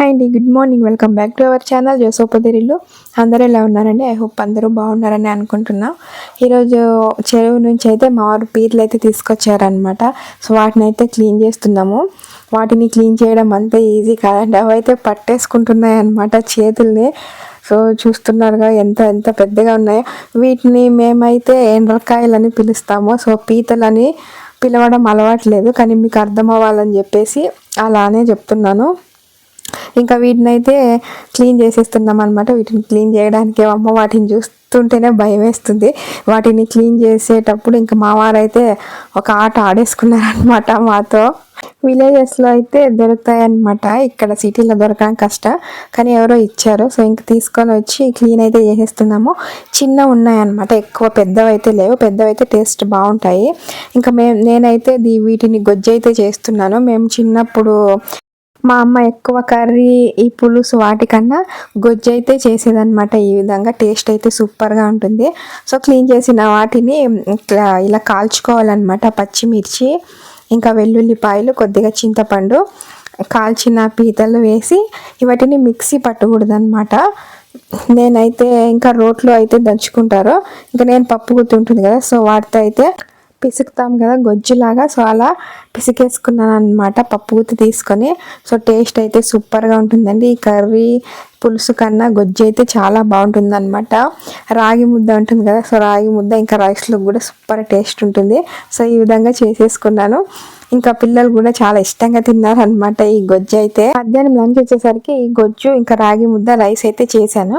Hi అండి good morning. Welcome back to our channel. జోసోపదిరిల్లు అందరూ ఎలా ఉన్నారండి? ఐ హోప్ అందరూ బాగున్నారని అనుకుంటున్నా. ఈరోజు చెరువు నుంచి అయితే మా వారు పీర్లు అయితే తీసుకొచ్చారనమాట సో వాటిని అయితే క్లీన్ చేస్తున్నాము. వాటిని క్లీన్ చేయడం అంతే ఈజీ కాదండి. అవి అయితే పట్టేసుకుంటున్నాయి అనమాట చేతుల్ని. సో చూస్తున్నారుగా ఎంత ఎంత పెద్దగా ఉన్నాయో. వీటిని మేమైతే ఎండ్రకాయలని పిలుస్తాము. సో పీతలని పిలవడం అలవాట్లేదు కానీ మీకు అర్థం అవ్వాలని చెప్పేసి అలానే చెప్తున్నాను. ఇంకా వీటిని అయితే క్లీన్ చేసేస్తున్నాం అనమాట వీటిని క్లీన్ చేయడానికి అమ్మ వాటిని చూస్తుంటేనే భయం వేస్తుంది. వాటిని క్లీన్ చేసేటప్పుడు ఇంకా మా వారైతే ఒక ఆట ఆడేసుకున్నారనమాట మాతో. విలేజెస్లో అయితే దొరుకుతాయి అన్నమాట ఇక్కడ సిటీలో దొరకడం కష్టం. కానీ ఎవరో ఇచ్చారు. సో ఇంక తీసుకొని వచ్చి క్లీన్ అయితే చేసేస్తున్నాము. చిన్న ఉన్నాయన్నమాట. ఎక్కువ పెద్దవి అయితే లేవు. పెద్దవైతే టేస్ట్ బాగుంటాయి. ఇంకా మేము నేనైతే వీటిని గొజ్జు అయితే చేస్తున్నాను. మేము చిన్నప్పుడు మా అమ్మ ఎక్కువ కర్రీ ఈ పులుసు వాటికన్నా గొజ్జు అయితే చేసేదనమాట ఈ విధంగా టేస్ట్ అయితే సూపర్గా ఉంటుంది. సో క్లీన్ చేసిన వాటిని ఇలా కాల్చుకోవాలన్నమాట. పచ్చిమిర్చి ఇంకా వెల్లుల్లిపాయలు కొద్దిగా చింతపండు కాల్చిన పీతలు వేసి వాటిని మిక్సీ పట్టకూడదనమాట నేనైతే ఇంకా రోట్లో అయితే దంచుకుంటారు. ఇంకా నేను పప్పు గుర్తుంటుంది కదా సో వాటితో అయితే పిసుకుతాం కదా గొజ్జులాగా. సో అలా పిసికేసుకున్నాను అనమాట పప్పు గుత్తి తీసుకొని. సో టేస్ట్ అయితే సూపర్గా ఉంటుందండి. ఈ కర్రీ పులుసు కన్నా గొజ్జు అయితే చాలా బాగుంటుంది అనమాట రాగి ముద్ద ఉంటుంది కదా సో రాగి ముద్ద ఇంకా రైస్లో కూడా సూపర్ టేస్ట్ ఉంటుంది. సో ఈ విధంగా చేసేసుకున్నాను. ఇంకా పిల్లలు కూడా చాలా ఇష్టంగా తిన్నారనమాట ఈ గొజ్జు అయితే. మధ్యాహ్నం లంచ్ వచ్చేసరికి ఈ గొజ్జు ఇంకా రాగి ముద్ద రైస్ అయితే చేశాను.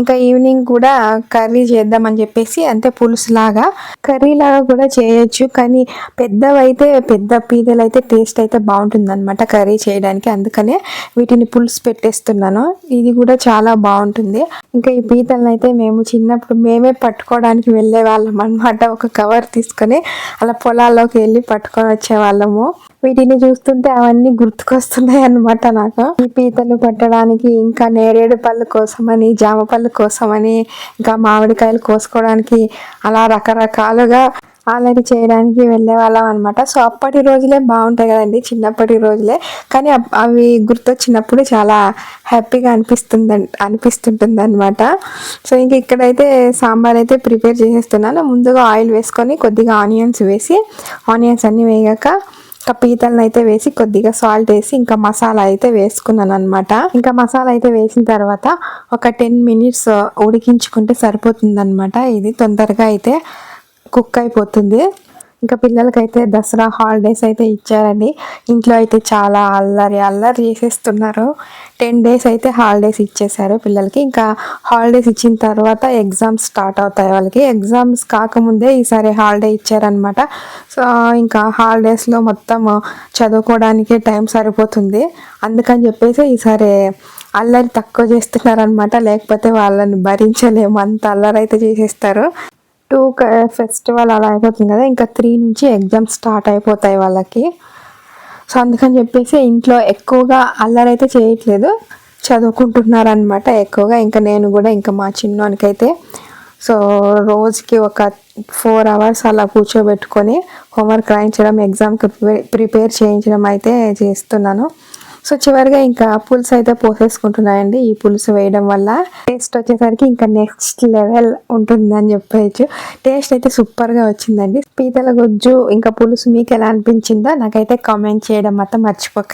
ఇంకా ఈవినింగ్ కూడా కర్రీ చేద్దామని చెప్పేసి అంటే పులుసు లాగా కర్రీ లాగా కూడా చేయొచ్చు. కానీ పెద్దవైతే పెద్ద పీదలు అయితే టేస్ట్ అయితే బాగుంటుంది అనమాట కర్రీ చేయడానికి. అందుకనే వీటిని పులుసు పెట్టేస్తున్నాను. ఇది కూడా కూడా చాలా బాగుంటుంది. ఇంకా ఈ పీతలను అయితే మేము చిన్నప్పుడు మేమే పట్టుకోవడానికి వెళ్ళే వాళ్ళం అనమాట ఒక కవర్ తీసుకొని అలా పొలాల్లోకి వెళ్ళి పట్టుకొని వచ్చేవాళ్ళము వీటిని చూస్తుంటే అవన్నీ గుర్తుకొస్తున్నాయి అనమాట నాకు. ఈ పీతలు పట్టడానికి ఇంకా నేరేడు పళ్ళు కోసమని జామ పళ్ళు కోసమని ఇంకా మామిడికాయలు కోసుకోవడానికి అలా రకరకాలుగా అలాంటి చేయడానికి వెళ్ళే వాళ్ళం అనమాట సో అప్పటి రోజులే బాగుంటాయి కదండి చిన్నప్పటి రోజులే. కానీ అవి గుర్తొచ్చినప్పుడు చాలా హ్యాపీగా అనిపిస్తుంది అనిపిస్తుంటుంది అనమాట సో ఇంక ఇక్కడైతే సాంబార్ అయితే ప్రిపేర్ చేసేస్తున్నాను. ముందుగా ఆయిల్ వేసుకొని కొద్దిగా ఆనియన్స్ వేసి ఆనియన్స్ అన్నీ వేయక ఇంకా పీతలను అయితే వేసి కొద్దిగా సాల్ట్ వేసి ఇంకా మసాలా అయితే వేసుకున్నాను అనమాట ఇంకా మసాలా అయితే వేసిన తర్వాత ఒక టెన్ మినిట్స్ ఉడికించుకుంటే సరిపోతుంది అనమాట ఇది తొందరగా అయితే కుక్ అయిపోతుంది. ఇంకా పిల్లలకైతే దసరా హాలిడేస్ అయితే ఇచ్చారండి. ఇంట్లో అయితే చాలా అల్లరి అల్లరి చేసేస్తున్నారు. టెన్ డేస్ అయితే హాలిడేస్ ఇచ్చేసారు పిల్లలకి. ఇంకా హాలిడేస్ ఇచ్చిన తర్వాత ఎగ్జామ్స్ స్టార్ట్ అవుతాయి వాళ్ళకి. ఎగ్జామ్స్ కాకముందే ఈసారి హాలిడే ఇచ్చారనమాట సో ఇంకా హాలిడేస్లో మొత్తం చదువుకోవడానికే టైం సరిపోతుంది. అందుకని చెప్పేసి ఈసారి అల్లరి తక్కువ చేస్తున్నారనమాట లేకపోతే వాళ్ళని భరించలేము. అంత అల్లరి అయితే చేసేస్తారు. టూ ఫెస్టివల్ అలా అయిపోతుంది కదా ఇంకా త్రీ నుంచి ఎగ్జామ్స్ స్టార్ట్ అయిపోతాయి వాళ్ళకి. సో అందుకని చెప్పేసి ఇంట్లో ఎక్కువగా అల్లరైతే చేయట్లేదు చదువుకుంటున్నారనమాట ఎక్కువగా. ఇంకా నేను కూడా ఇంకా మా చిన్నోనికైతే. సో రోజుకి ఒక ఫోర్ అవర్స్ అలా కూర్చోబెట్టుకొని హోంవర్క్ రాయించడం ఎగ్జామ్కి ప్రిపేర్ చేయించడం అయితే చేస్తున్నాను. సో చివరిగా ఇంకా పులుసు అయితే పోసేసుకుంటున్నాయండి ఈ పులుసు వేయడం వల్ల టేస్ట్ వచ్చేసరికి ఇంకా నెక్స్ట్ లెవెల్ ఉంటుందని చెప్పచ్చు. టేస్ట్ అయితే సూపర్గా వచ్చిందండి. పీతల గుజ్జు ఇంకా పులుసు మీకు ఎలా అనిపించిందో నాకైతే కామెంట్ చేయడం మాత్రం మర్చిపోకండి.